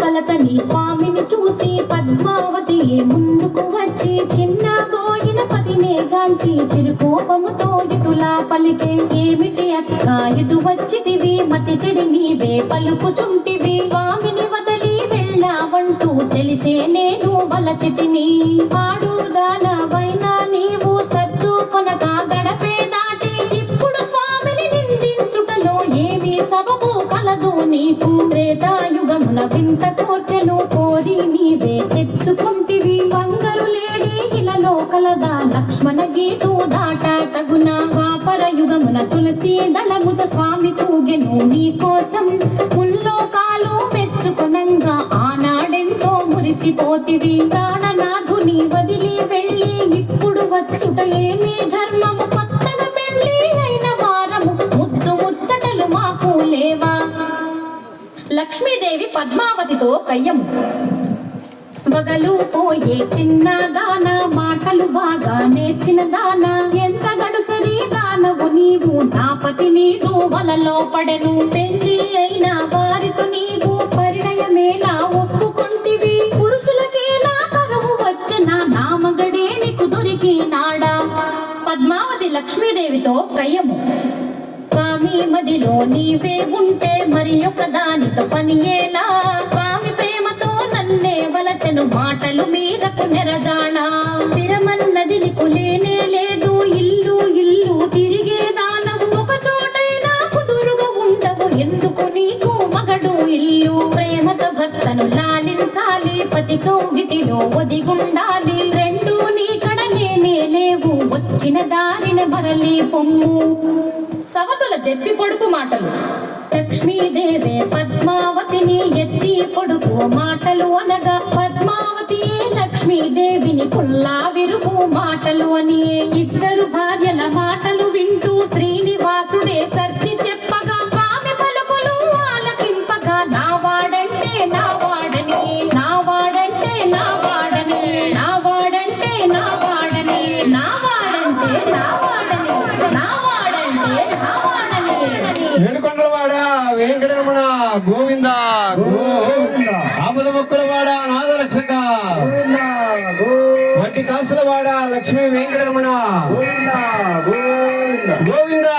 కలతని స్వామిని చూసి పద్మావతి ముందుకు వచ్చి చిన్న గోయిన పదినే గాంచి చిరుకోపముతో ఇటులా పలికే ఏమిటి అక్క ఇటు వచ్చితివి మతి చెడి నీవే పలుకుచుంటివి. స్వామిని వదలి వెళ్ళావంటూ తెలిసే నేను వలచితిని. ఆడుదానవైనా నీవు సర్దు కొనగా గడపే దాటి ఇప్పుడు స్వామిని నిందించుటలో ఏమి సబబు కలదు నీకు. త్రేతాయుగమున వింత కోర్కెను కోరి నీవే తెచ్చుకుంటివి. బంగారు లేడి ఇలా కలదా లక్ష్మణ గేటు దాట తగున పాపర యుగమున తులసి దళముత స్వామి తూగెను నీ కోసం ముల్లోకాలు మెచ్చుకునంగా ఆనాడెంతో మురిసిపోతివి. ప్రాణనాథుని వదిలి వెళ్ళి ఇప్పుడు వచ్చుట ఏమి లక్ష్మీదేవి పద్మావతితో కయ్యము. వగలు పోయే చిన్న దాన మాటలు బాగా నేర్చిన దాన. ఎంత గడుసరి దానవు నీవు నాపతి నీవు వలలో పడెను. పెళ్ళి అయిన వారితో నీవు పరిణయమేలా ఒప్పుకుంటివి. పురుషులకేలా కరువు వచ్చిన నామగడే నీకు దొరికినాడా? పద్మావతి లక్ష్మీదేవితో కయ్యము. మదిలో నీవే ఉంటే మరి ఒక దానితో పని ఎలా? స్వామి ప్రేమతో నన్నే వలచను మాటలు మీరకు నెరజాడా స్థిరమన్నది నీకు లేనే లేదు. ఇల్లు ఇల్లు తిరిగే దానవు ఒక చోటైనా కుదురుగా ఉండవు. ఎందుకు నీకు మగడు ఇల్లు? ప్రేమతో భర్తను లాలించాలి. పతి కౌగిటిలో ఒదిగుండాలి. రెండు నీ కడలేనే లేవు. వచ్చిన దారిన మరలి పొమ్ము. సవతుల దెబ్బి పొడుపు మాటలు. లక్ష్మీదేవే పద్మావతిని ఎత్తి పొడుపు మాటలు అనగా పద్మావతి లక్ష్మీదేవిని పుల్లా విరుపు మాటలు అని ఇద్దరు భార్యల మాటలు వింటూ శ్రీనివాసుడే సర్ది చెప్పగా స్వామి పలుకులు ఆలకింపగా నా వాడంటే నా వాడని నా వాడంటే నా వాడని వెంకటరమణ గోవింద గోవింద. ఆపద మొక్కులవాడ నాదరక్షక గోవింద గోవింద వట్టి కాసులవాడ లక్ష్మీ వెంకటరమణ గోవింద గోవింద గోవింద గోవింద